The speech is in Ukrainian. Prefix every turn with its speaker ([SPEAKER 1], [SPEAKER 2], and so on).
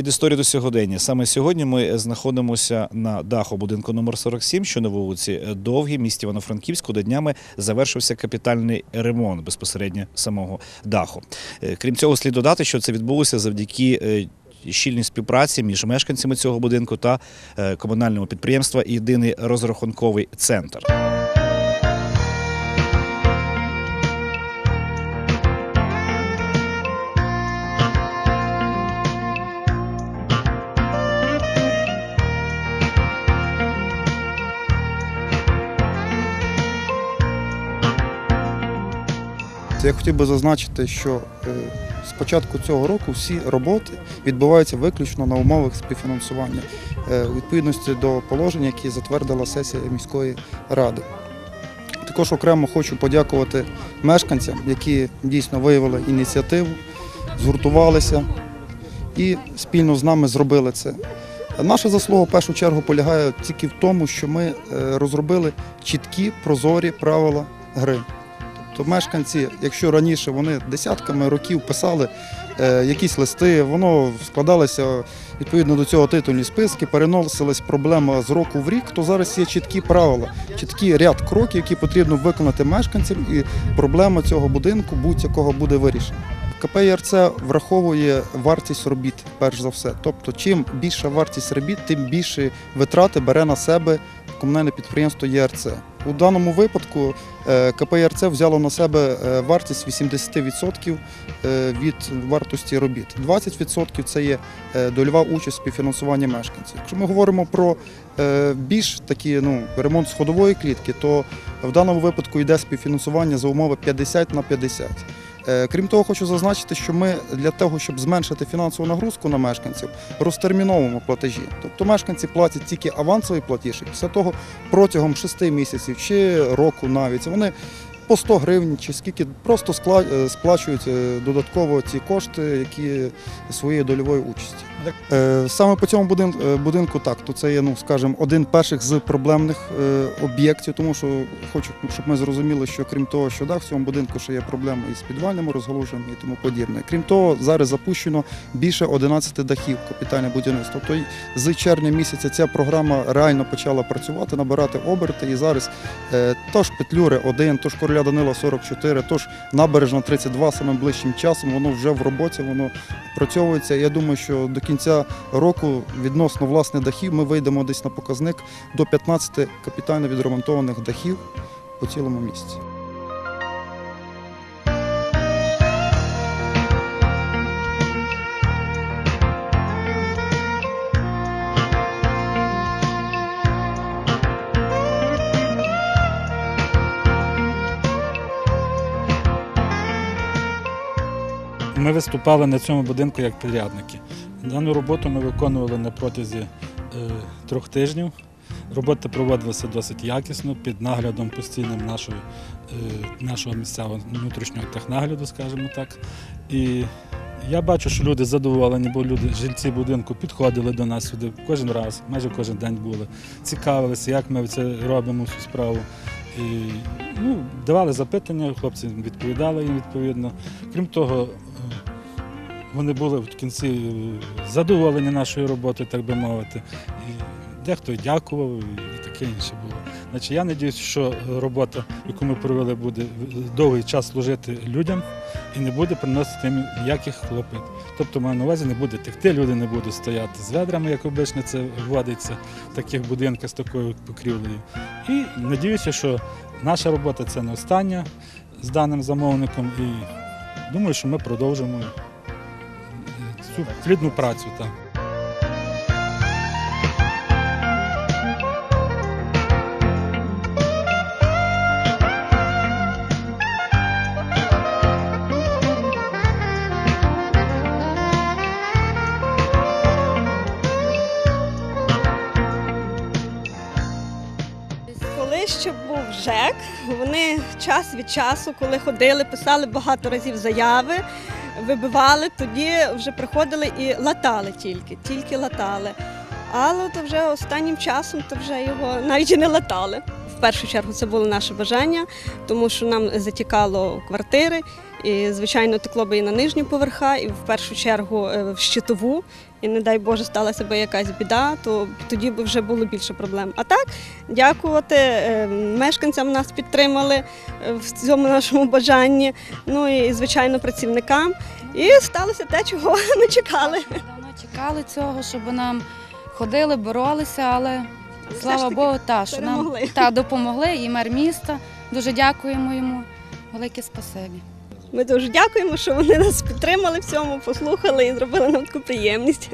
[SPEAKER 1] Від історії до сьогодення. Саме сьогодні ми знаходимося на даху будинку номер 47, що на вулиці Довгій, місті Івано-Франківську, де днями завершився капітальний ремонт безпосередньо самого даху. Е, Крім цього, слід додати, що це відбулося завдяки. е, Щільній співпраці між мешканцями цього будинку та е, комунального підприємства Єдиний розрахунковий центр.
[SPEAKER 2] Я хотів би зазначити, що е, з початку цього року всі роботи відбуваються виключно на умовах співфінансування е, у відповідності до положень, які затвердила сесія міської ради. Також окремо хочу подякувати мешканцям, які дійсно виявили ініціативу, згуртувалися і спільно з нами зробили це. Наша заслуга в першу чергу полягає тільки в тому, що ми е, розробили чіткі прозорі правила гри. Тобто мешканці, якщо раніше вони десятками років писали е, якісь листи, воно складалося відповідно до цього титульні списки, переносилась проблема з року в рік, то зараз є чіткі правила, чіткий ряд кроків, які потрібно виконати мешканцям, і проблема цього будинку будь-якого буде вирішена. КП ЄРЦ враховує вартість робіт, перш за все. Тобто, чим більша вартість робіт, тим більше витрати бере на себе комунальне підприємство ЄРЦ. У даному випадку е, КП ЄРЦ взяло на себе е, вартість 80% е, від вартості робіт. 20% це є дольова участь співфінансування мешканців. Якщо ми говоримо про більш такі ну, ремонт сходової клітки, то в даному випадку йде співфінансування за умови 50 на 50. Е, Крім того, хочу зазначити, що ми для того, щоб зменшити фінансову нагрузку на мешканців, розтерміновуємо платежі. Тобто мешканці платять тільки авансовий платіж, і після того протягом 6 місяців чи року навіть вони по 100 гривень чи скільки просто е, сплачують е, додатково ці кошти, які своєю дольовою участі. Е, Саме по цьому будинку так, то це є, ну скажімо, один перших з проблемних об'єктів, тому що хочу, щоб ми зрозуміли, що крім того, що да, в цьому будинку ще є проблеми із підвальними розгалуженнями і тому подібне. Крім того, зараз запущено більше 11 дахів капітальне будівництво. Тобто з червня місяця ця програма реально почала працювати, набирати оберти. І зараз е, тож Петлюри 1, тож Короля Данила 44, тож набережна 32 самим ближчим часом. Воно вже в роботі, воно працьовується. Я думаю, що до кінця року відносно власне дахів ми вийдемо десь на показник до 15 капітально відремонтованих дахів по цілому місті.
[SPEAKER 3] Ми виступали на цьому будинку як підрядники. Дану роботу ми виконували на протязі е, трьох тижнів. Робота проводилася досить якісно під наглядом постійним нашої, е, нашого місцевого внутрішнього технагляду, скажімо так. І я бачу, що люди задоволені, бо люди, жильці будинку підходили до нас сюди кожен раз, майже кожен день були, цікавилися, як ми це робимо всю справу. І ну, давали запитання, хлопці відповідали їм відповідно. Крім того, е, вони були в кінці задоволені нашою роботою, так би мовити. Дехто дякував, і таке інше було. Значить, я сподіваюся, що робота, яку ми провели, буде довгий час служити людям і не буде приносити їм ніяких хлопот. Тобто, маю на увазі, не буде текти, люди не будуть стояти з ведрами, як обично це вводиться в таких будинках з такою покрівлею. І сподіваюся, що наша робота це не остання з даним замовником. І думаю, що ми продовжимо цю плідну працю. Так.
[SPEAKER 4] Ще був ЖЕК, вони час від часу, коли ходили, писали багато разів заяви, вибивали, тоді вже приходили і латали тільки, тільки латали. Але то вже останнім часом то вже його навіть і не латали. Першу чергу це було наше бажання, тому що нам затікало квартири, і звичайно текло би і на нижні поверха, і в першу чергу е, в щитову. І не дай Боже сталася би якась біда, то тоді б вже було більше проблем. А так, дякувати е, мешканцям нас підтримали е, в цьому нашому бажанні. Ну і звичайно працівникам. І сталося те, чого ми чекали.
[SPEAKER 5] Давно чекали цього, щоб нам ходили, боролися, але слава Богу, та, що нам
[SPEAKER 4] перемогли.
[SPEAKER 5] та, допомогли і мер міста. Дуже дякуємо йому. Велике спасибі.
[SPEAKER 4] Ми дуже дякуємо, що вони нас підтримали в цьому, послухали і зробили нам таку приємність.